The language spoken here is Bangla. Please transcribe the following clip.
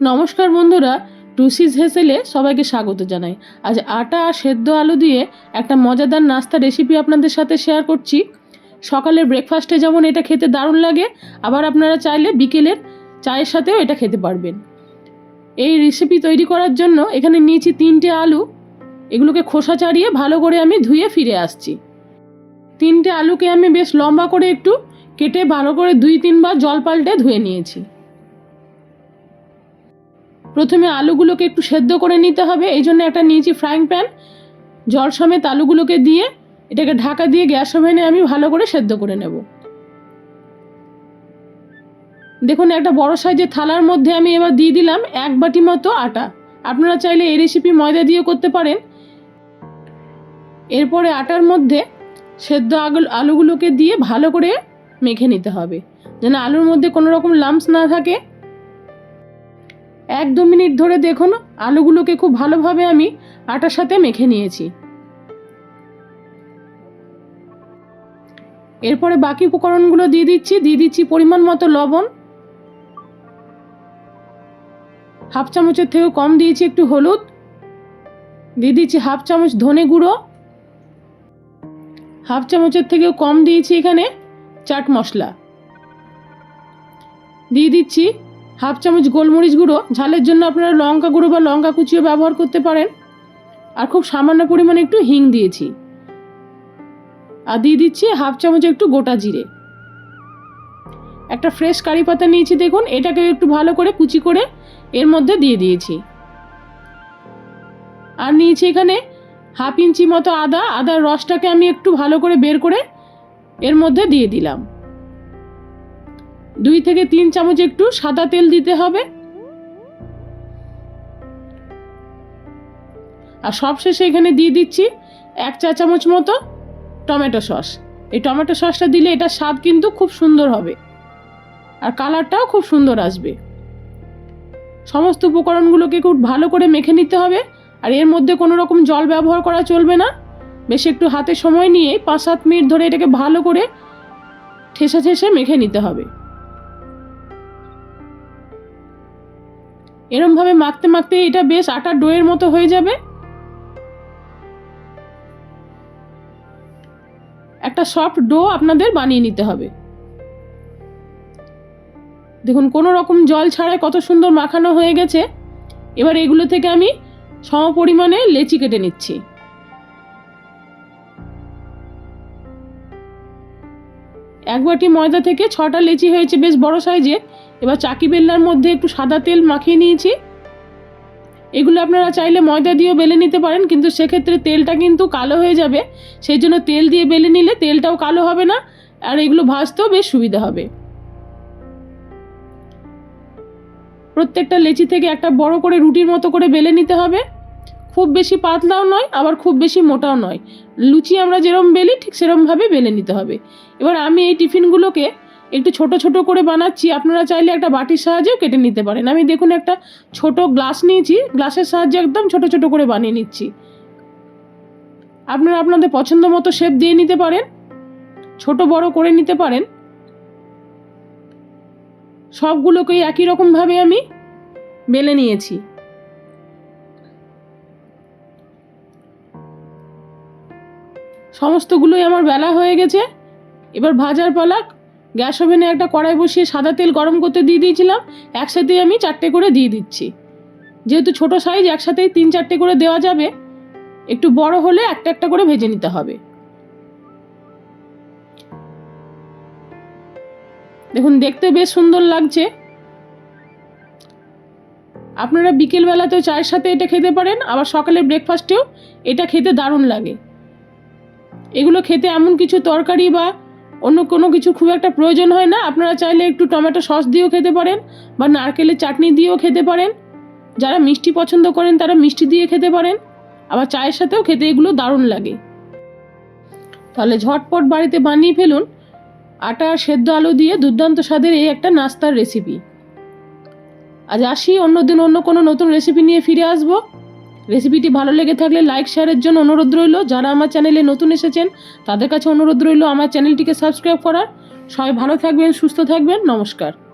নমস্কার বন্ধুরা টুসিস হেসেলে সবাইকে স্বাগত জানাই। আজ আটা আর সেদ্ধ আলু দিয়ে একটা মজাদার নাস্তা রেসিপি আপনাদের সাথে শেয়ার করছি। সকালের ব্রেকফাস্টে যেমন এটা খেতে দারুণ লাগে, আবার আপনারা চাইলে বিকেলের চায়ের সাথেও এটা খেতে পারবেন। এই রেসিপি তৈরি করার জন্য এখানে নিয়েছি তিনটে আলু। এগুলোকে খোসা ছাড়িয়ে ভালো করে আমি ধুয়ে ফিরে আসছি। তিনটে আলুকে আমি বেশ লম্বা করে একটু কেটে ভালো করে দুই তিনবার জল পাল্টে ধুয়ে নিয়েছি। প্রথমে আলুগুলোকে একটু সেদ্ধ করে নিতে হবে, এই জন্য একটা নিয়েছি ফ্রাইং প্যান জল সমেত আলুগুলোকে দিয়ে এটাকে ঢাকা দিয়ে গ্যাস ওভেনে আমি ভালো করে সেদ্ধ করে নেব। দেখুন, একটা বড় সাইজের থালার মধ্যে আমি এবার দিয়ে দিলাম এক বাটি মতো আটা। আপনারা চাইলে এই রেসিপি ময়দা দিয়েও করতে পারেন। এরপরে আটার মধ্যে সেদ্ধ আলুগুলোকে দিয়ে ভালো করে মেখে নিতে হবে, যেন আলুর মধ্যে কোনো রকম লাম্পস না থাকে। এক দু মিনিট ধরে দেখুন আলুগুলোকে খুব ভালোভাবে আমি আটার সাথে মেখে নিয়েছি। এরপরে বাকি উপকরণগুলো দিয়ে দিচ্ছি দিয়ে দিচ্ছি পরিমাণ মতো লবণ। হাফ চামচের থেকেও কম দিয়েছি একটু হলুদ। দিয়ে দিচ্ছি হাফ চামচ ধনে গুঁড়ো। হাফ চামচের থেকেও কম দিয়েছি এখানে চাট মশলা। দিয়ে দিচ্ছি হাফ চামচ গোলমরিচ গুঁড়ো, ঝালের জন্য আপনারা লঙ্কা গুঁড়ো বা লঙ্কা কুচিও ব্যবহার করতে পারেন। আর খুব সামান্য পরিমাণে একটু হিং দিয়েছি। আর দিয়ে দিচ্ছি হাফ চামচ একটু গোটা জিরে। একটা ফ্রেশ কারি পাতা নিয়েছি দেখুন এটাকে একটু ভালো করে কুচি করে এর মধ্যে দিয়ে দিয়েছি। আর নিয়েছি এখানে হাফ ইঞ্চি মতো আদা, আদার রসটাকে আমি একটু ভালো করে বের করে এর মধ্যে দিয়ে দিলাম। দুই থেকে তিন চামচ একটু সাদা তেল দিতে হবে। আর সবশেষে এখানে দিয়ে দিচ্ছি এক চা চামচ মতো টমেটো সস। এই টমেটো সসটা দিলে এটা স্বাদ কিন্তু খুব সুন্দর হবে। আর কালারটাও খুব সুন্দর আসবে। সমস্ত উপকরণগুলোকে খুব ভালো করে মেখে নিতে হবে। আর এর মধ্যে কোনো রকম জল ব্যবহার করা চলবে না। বেশ একটু হাতে সময় নিয়ে পাঁচ সাত মিনিট ধরে এটাকে ভালো করে ঠেসে ঠেসে মেখে নিতে হবে। এরমভাবে মাখতে মাখতে এটা বেশ আটার ডোয়ের মতো হয়ে যাবে। একটা সফট ডো আপনাদের বানিয়ে নিতে হবে। দেখুন, কোনো রকম জল ছাড়াই কত সুন্দর মাখানো হয়ে গেছে। এবার এগুলো থেকে আমি সম পরিমাণে লেচি কেটে নিচ্ছি। এক বাটি ময়দা থেকে ছটা লেচি হয়েছে বেশ বড় সাইজে এবার চাকি বেল্লার মধ্যে একটু সাদা তেল মাখিয়ে নিয়েছি। এগুলো আপনারা চাইলে ময়দা দিয়েও বেলে নিতে পারেন, কিন্তু সেক্ষেত্রে তেলটা কিন্তু কালো হয়ে যাবে। সেই জন্য তেল দিয়ে বেলে নিলে তেলটাও কালো হবে না, আর এগুলো ভাজতেও বেশ সুবিধা হবে। প্রত্যেকটা লেচি থেকে একটা বড় করে রুটির মতো করে বেলে নিতে হবে। খুব বেশি পাতলাও নয়, আবার খুব বেশি মোটাও নয়। লুচি আমরা যেরম বেলি, ঠিক সেরমভাবে বেলে নিতে হবে। এবার আমি এই টিফিনগুলোকে একটু ছোট ছোট করে বানাচ্ছি। আপনারা চাইলে একটা বাটির সাহায্যেও কেটে নিতে পারেন। আমি দেখুন একটা ছোট গ্লাস নিয়েছি। গ্লাসের সাহায্যে একদম ছোট ছোট করে বানিয়ে নিচ্ছি। আপনারা আপনাদের পছন্দ মতো শেপ দিয়ে নিতে পারেন। ছোট, বড় করে নিতে পারেন। সবগুলোকেই একই রকমভাবে আমি বেলে নিয়েছি। সমস্তগুলোই আমার বেলা হয়ে গেছে। এবার ভাজার পালা গ্যাস ওভেনে একটা কড়াই বসিয়ে সাদা তেল গরম করতে দিয়ে দিয়েছিলাম, একসাথেই আমি চারটে করে দিয়ে দিচ্ছি। যেহেতু ছোট সাইজ একসাথেই তিন চারটে করে দেওয়া যাবে। একটু বড় হলে একটা একটা করে ভেজে নিতে হবে। দেখুন, দেখতে বেশ সুন্দর লাগছে। আপনারা বিকেলবেলাতেও চায়ের সাথে এটা খেতে পারেন, আবার সকালের ব্রেকফাস্টেও এটা খেতে দারুণ লাগে। এগুলো খেতে এমন কিছু তরকারি বা অন্য কোনো কিছু খুব একটা প্রয়োজন হয় না। আপনারা চাইলে একটু টমেটো সস দিয়েও খেতে পারেন বা নারকেলের চাটনি দিয়েও খেতে পারেন। যারা মিষ্টি পছন্দ করেন তারা মিষ্টি দিয়ে খেতে পারেন। আবার চায়ের সাথেও খেতে এগুলো দারুণ লাগে। তাহলে ঝটপট বাড়িতে বানিয়ে ফেলুন আটা আর সেদ্ধ আলু দিয়ে দুর্দান্ত স্বাদের এই একটা নাস্তার রেসিপি আজ আসি, অন্যদিন অন্য কোনো নতুন রেসিপি নিয়ে ফিরে আসব। রেসিপিটি ভালো লেগে থাকলে লাইক, শেয়ারের জন্য অনুরোধ রইল। যারা আমার চ্যানেলে নতুন এসেছেন, তাদের কাছে অনুরোধ রইল আমার চ্যানেলটিকে সাবস্ক্রাইব করার। সবাই ভালো থাকবেন, সুস্থ থাকবেন। নমস্কার।